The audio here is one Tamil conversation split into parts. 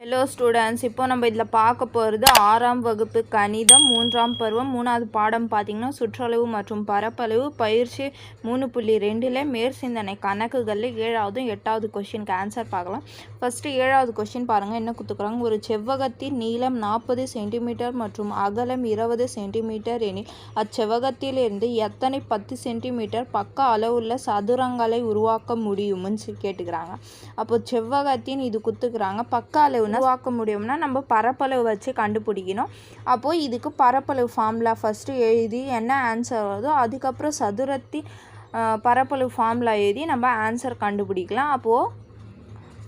ஹலோ ஸ்டூடெண்ட்ஸ் இப்போ நம்ம இதில் பார்க்க போகிறது ஆறாம் வகுப்பு கணிதம் மூன்றாம் பருவம் மூணாவது பாடம் பார்த்திங்கன்னா சுற்றளவு மற்றும் பரப்பளவு பயிற்சி மூணு புள்ளி ரெண்டில் மேற்சிந்தனை கணக்குகளில் ஏழாவது எட்டாவது கொஷினுக்கு ஆன்சர் பார்க்கலாம். ஃபஸ்ட்டு ஏழாவது கொஷின் பாருங்கள் என்ன கொடுத்துக்குறாங்க ஒரு செவ்வகத்தின் நீளம் நாற்பது சென்டிமீட்டர் மற்றும் அகலம் இருபது சென்டிமீட்டர் எனில் அச்செவ்வகத்திலிருந்து எத்தனை பத்து சென்டிமீட்டர் பக்க அளவுள்ள சதுரங்களை உருவாக்க முடியும்னு கேட்டுக்கிறாங்க. அப்போ செவ்வகத்தின் இது குத்துக்கிறாங்க. பக்க அளவு உருவாக்க முடியும்னா நம்ம பரப்பளவு வச்சு கண்டுபிடிக்கணும். அப்போது இதுக்கு பரப்பளவு ஃபார்முலா ஃபஸ்ட்டு எழுதி என்ன ஆன்சர் வருதோ அதுக்கப்புறம் சதுரத்தின் அஹ், பரப்பளவு ஃபார்முலா எழுதி நம்ம ஆன்சர் கண்டுபிடிக்கலாம். அப்போது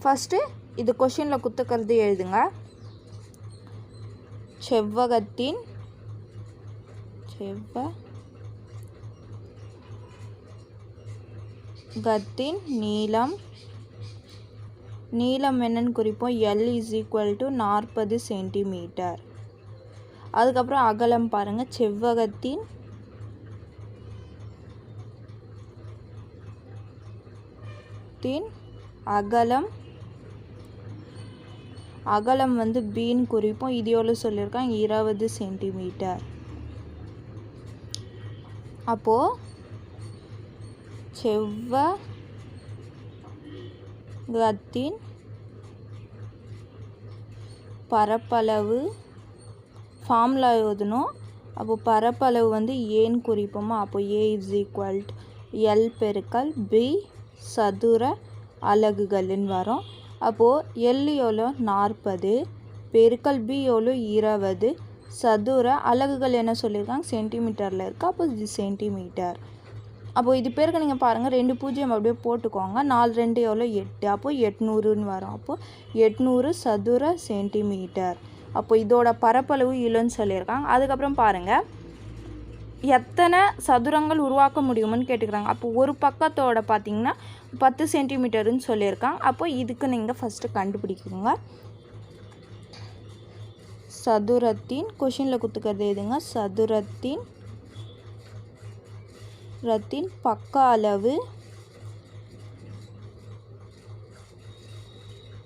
ஃபஸ்ட்டு இது கொஷினில் குத்துக்கிறது எழுதுங்க. செவ்வகத்தின் செவ்வகத்தின் நீளம் நீளம் என்னன்னு குறிப்போம். எல் இஸ் ஈக்குவல் டு நாற்பது சென்டிமீட்டர் அதுக்கப்புறம் அகலம் பாருங்கள் செவ்வகத்தின் தின் அகலம். அகலம் வந்து பீன் குறிப்போம். இது எவ்வளோ சொல்லியிருக்காங்க? இருபது சென்டிமீட்டர் அப்போது செவ்வகத்தின் பரப்பளவு ஃபார்முலா எழுதணும். அப்போது பரப்பளவு வந்து ஏன்னு குறிப்போமா? அப்போ ஏ இஸ் ஈக்குவல் எல் பெருக்கல் பி சதுர அலகுகள்னு வரும். அப்போது எல் எவ்வளோ நாற்பது. பெருக்கல் பி எவ்வளோ இருபது. சதுர அலகுகள் என்ன சொல்லியிருக்காங்க? சென்டிமீட்டரில் இருக்குது அப்போ இது சென்டிமீட்டர் அப்போது இது பேருக்கு நீங்கள் பாருங்கள் ரெண்டு பூஜ்ஜியம் அப்படியே போட்டுக்கோங்க. நாலு ரெண்டு எவ்வளோ? எட்டு. அப்போது எட்நூறுன்னு வரும். அப்போது எட்நூறு சதுர சென்டிமீட்டர். அப்போ இதோட பரப்பளவு இல்லைன்னு சொல்லியிருக்காங்க. அதுக்கப்புறம் பாருங்கள் எத்தனை சதுரங்கள் உருவாக்க முடியும்னு கேட்டுக்கிறாங்க. அப்போ ஒரு பக்கத்தோட பார்த்திங்கன்னா பத்து சென்டிமீட்டருன்னு சொல்லியிருக்காங்க. அப்போ இதுக்கு நீங்கள் ஃபஸ்ட்டு கண்டுபிடிக்குங்க சதுரத்தின் கொஷினில் குத்துக்கிறது எதுங்க? சதுரத்தின் ரத்தின் பக்க அளவு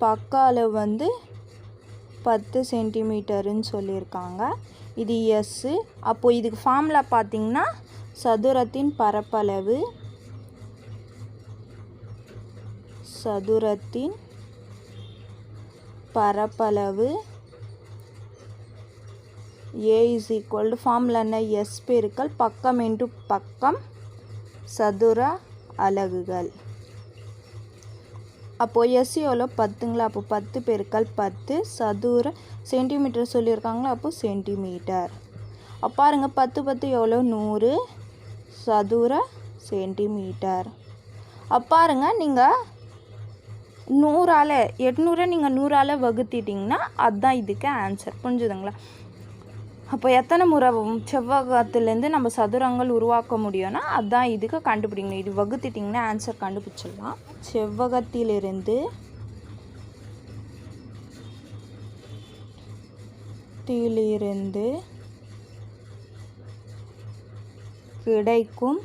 பக்க அளவு வந்து பத்து சென்டிமீட்டருன்னு சொல்லியிருக்காங்க. இது எஸ்ஸு அப்போது இதுக்கு ஃபார்முலா பார்த்தீங்கன்னா சதுரத்தின் பரப்பளவு சதுரத்தின் பரப்பளவு A is equal to formula என்ன? எஸ் பெருக்கல் பக்கம் இன்ட்டு பக்கம் சதுர அலகுகள். அப்போது எஸ் எவ்வளோ? பத்துங்களா? அப்போ பத்து பெருக்கல் பத்து சதுர சென்டிமீட்டர் சொல்லியிருக்காங்களா? அப்போது சென்டிமீட்டர் அப்போ பாருங்கள் பத்து பத்து எவ்வளோ? நூறு சதுர சென்டிமீட்டர் அப்போ பாருங்க நீங்கள் நூறால் எட்நூறை நீங்கள் நூறால் வகுத்திட்டிங்கன்னா அதுதான் இதுக்கு ஆன்சர் புரிஞ்சுதுங்களா? அப்போ எத்தனை முறை செவ்வகத்துலேருந்து நம்ம சதுரங்கள் உருவாக்க முடியும்னா அதுதான் இதுக்கு கண்டுபிடிக்கணும். இது வகுத்துட்டிங்கன்னா ஆன்சர் கண்டுபிடிச்சிடலாம். செவ்வகத்திலிருந்து திலிருந்து கிடைக்கும்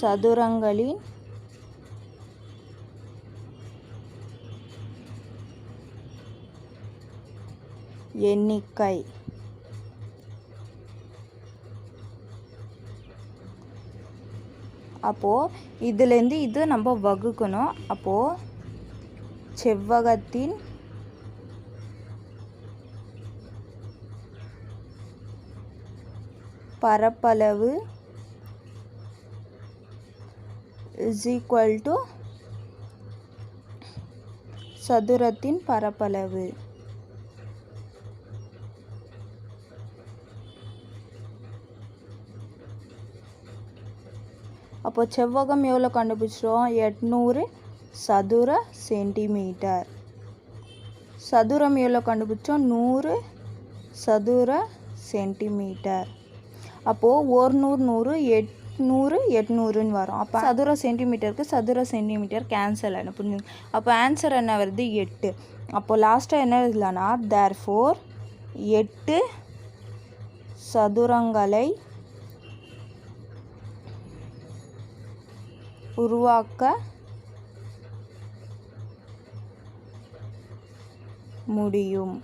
சதுரங்களின் எண்ணிக்கை. அப்போது இதுலேருந்து இது நம்ம வகுக்கணும். அப்போது செவ்வகத்தின் பரப்பளவு இஸ் ஈக்குவல் டு சதுரத்தின் பரப்பளவு. அப்போ செவ்வகம் எவ்வளோ கண்டுபிடிச்சிரும் எட்நூறு சதுர சென்டிமீட்டர். சதுரம் எவ்வளோ கண்டுபிடிச்சோம்? நூறு சதுர சென்டிமீட்டர். அப்போது ஒரு நூறு நூறு எட்நூறு எட்நூறுன்னு வரும். அப்போ சதுர சென்டிமீட்டருக்கு சதுர சென்டிமீட்டர் கேன்சல் ஆகிடும் புரிஞ்சுங்க அப்போ ஆன்சர் என்ன வருது? எட்டு. அப்போது லாஸ்ட்டாக என்ன எழுதலாம்னா தேர் ஃபோர் எட்டு சதுரங்களை உருவாக்க முடியும்.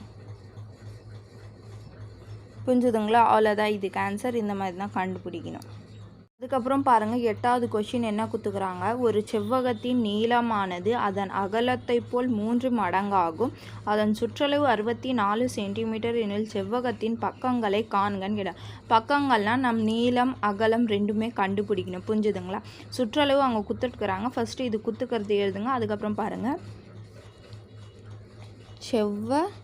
புரிஞ்சுதுங்களா? அவ்வளோதான் இதுக்கு ஆன்சர் இந்த மாதிரி தான் கண்டுபிடிக்கணும். அதுக்கப்புறம் பாருங்கள் எட்டாவது கொஷின் என்ன குத்துக்கிறாங்க? ஒரு செவ்வகத்தின் நீளமானது அதன் அகலத்தை போல் மூன்று மடங்காகும். அதன் சுற்றளவு அறுபத்தி நாலு சென்டிமீட்டர் எனில் செவ்வகத்தின் பக்கங்களை காண்கன்னு கேட்டால் பக்கங்கள்லாம் நம் நீளம் அகலம் ரெண்டுமே கண்டுபிடிக்கணும். புரிஞ்சுதுங்களா? சுற்றளவு அவங்க குத்துட்டுக்கிறாங்க. ஃபஸ்ட்டு இது குத்துக்கிறது எழுதுங்க. அதுக்கப்புறம் பாருங்கள் செவ்வகத்தின்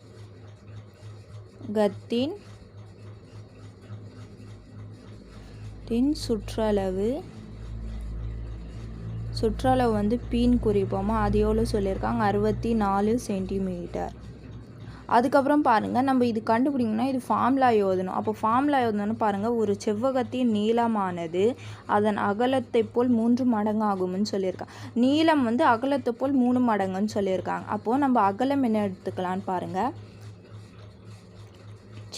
தின் சுற்றளவு சுற்றளவு வந்து பீன் குறிப்போமா? அது எவ்வளோ சொல்லியிருக்காங்க? அறுபத்தி நாலு சென்டிமீட்டர். அதுக்கப்புறம் பாருங்கள் நம்ம இது கண்டுபிடிங்கன்னா இது ஃபார்முலா எழுதணும். அப்போ ஃபார்முலா எழுதணும்னு பாருங்கள் ஒரு செவ்வகத்தின் நீளமானது அதன் அகலத்தை போல் மூன்று மடங்கு ஆகும்னு சொல்லியிருக்காங்க. நீளம் வந்து அகலத்தை போல் மூணு மடங்குன்னு சொல்லியிருக்காங்க. அப்போது நம்ம அகலம் என்ன எடுத்துக்கலான்னு பாருங்கள்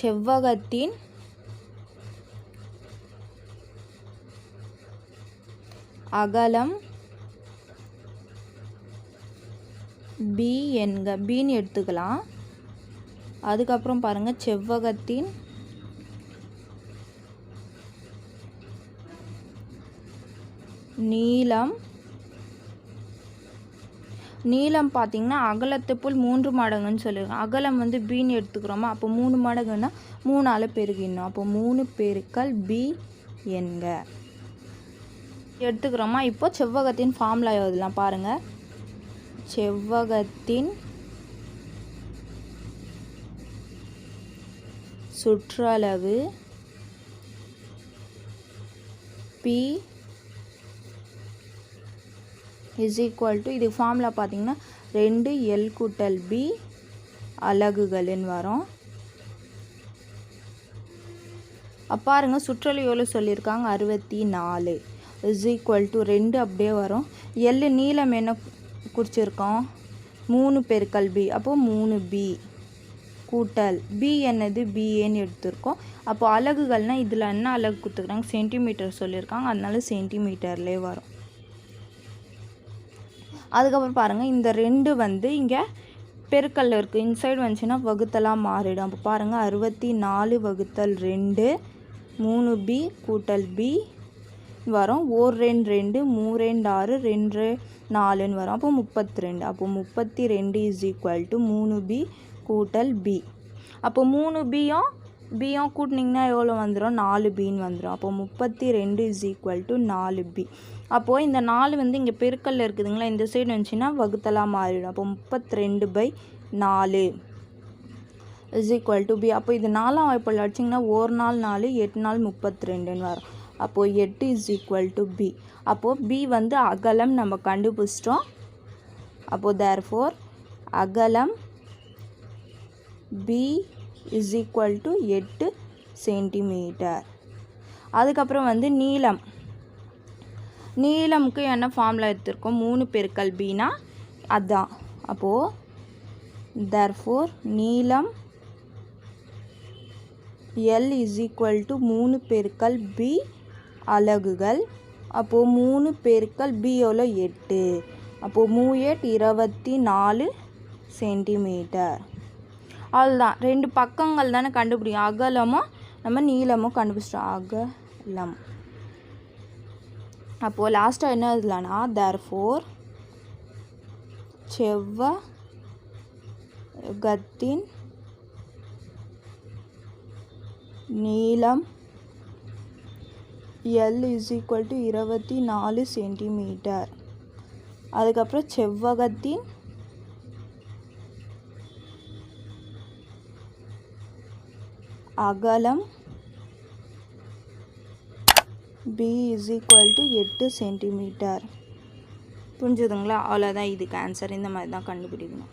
செவ்வகத்தின் அகலம் பி என்க பின்னு எடுத்துக்கலாம். அதுக்கப்புறம் பாருங்கள் செவ்வகத்தின் நீளம். நீளம் பார்த்தீங்கன்னா அகலத்தை போல் மூன்று மடங்குன்னு சொல்லியிருக்கோம் அகலம் வந்து பின்னு எடுத்துக்கிறோமா? அப்போ மூணு மடங்குன்னா மூணால் பெருகிடணும். அப்போ மூணு பெருக்கல் பி என்க. எடுத்துக்கிறோமா? இப்போ செவ்வகத்தின் ஃபார்முலா எழுதலாம் பாருங்கள் செவ்வகத்தின் சுற்றளவு பி இஸ் ஈக்குவல் டு இது ஃபார்முலா பார்த்தீங்கன்னா ரெண்டு எல் கூட்டல் பி அலகுகள்னு வரும். பாருங்கள் சுற்றளவு எவ்வளோ சொல்லியிருக்காங்க? அறுபத்தி நாலு. இஸ் ஈக்குவல் டு ரெண்டு அப்படியே வரும். எல் நீளம் என்ன குறிச்சிருக்கோம்? மூணு பெருக்கல் பி அப்போது மூணு பி கூட்டல். பி என்னது? பிஏன்னு எடுத்திருக்கோம். அப்போ அலகுகள்னால் இதில் என்ன அலகு கொடுத்துக்கிறாங்க சென்டிமீட்டர் சொல்லியிருக்காங்க. அதனால சென்டிமீட்டர்லே வரும். அதுக்கப்புறம் பாருங்கள் இந்த ரெண்டு வந்து இங்கே பெருக்கல் இருக்குது இன்சைடு வந்துச்சுன்னா வகுத்தலாக மாறிடும். அப்போ பாருங்கள் அறுபத்தி நாலு வகுத்தல் ரெண்டு மூணு பி கூட்டல் பி வரும். ஓர் ரெண்டு ரெண்டு மூ ரெண்டு ஆறு ரெண்டு நாலுன்னு வரும். அப்போ முப்பத்தி ரெண்டு அப்போ முப்பத்தி ரெண்டு இஸ் ஈக்குவல் டு மூணு பி கூட்டல் பி அப்போ மூணு பியும் பியும் கூட்டினிங்கன்னா எவ்வளோ வந்துடும் நாலு பின்னு வந்துடும் அப்போ முப்பத்தி ரெண்டு இஸ் ஈக்குவல் டு நாலு பி அப்போது இந்த நாலு வந்து இங்கே பெருக்கல்ல இருக்குதுங்களா? இந்த சைடு வந்துச்சுன்னா வகுத்தலாக மாறிடும். அப்போ முப்பத்தி ரெண்டு பை நாலு இஸ் ஈக்குவல் டு பி அப்போ இது நாலாம் வாய்ப்பில் அடிச்சிங்கன்னா ஒரு நாள் நாலு எட்டு நாள் முப்பத்தி ரெண்டுன்னு வரும். அப்போது எட்டு இஸ் ஈக்குவல் டு பி அப்போது பி வந்து அகலம் நம்ம கண்டுபிடிச்சிட்டோம். அப்போது தேர் ஃபோர் அகலம் பி இஸ் ஈக்குவல் டு எட்டு சென்டிமீட்டர் அதுக்கப்புறம் வந்து நீளம். நீளமுக்கு என்ன ஃபார்முலா எடுத்திருக்கோம்? மூணு பெருக்கல் பினா அதான். அப்போது தர்ஃபோர் நீளம் எல் இஸ் ஈக்குவல் டு மூணு பெருக்கல் பி அலகுகள். அப்போது மூணு பெருக்கல் பியோவில் எட்டு. அப்போது மூ எட் இருபத்தி நாலு சென்டிமீட்டர். அவ்வளோதான் ரெண்டு பக்கங்கள் தானே கண்டுபிடிக்கும் அகலமும் நம்ம நீளமும் கண்டுபிடிச்சிட்டோம். அகலம். அப்போது லாஸ்ட்டாக என்ன எழுதலாம்னா தேர் ஃபோர் செவ்வகத்தின் நீளம் எல் இஸ் ஈக்குவல் டு இருபத்தி நாலு சென்டிமீட்டர் அதுக்கப்புறம் செவ்வகத்தின் அகலம் பி இஸ் ஈக்குவல் டு எட்டு சென்டிமீட்டர் புரிஞ்சுதுங்களா? அவ்வளோதான் இதுக்கு ஆன்சர் இந்த மாதிரி தான் கண்டுபிடிக்கணும்.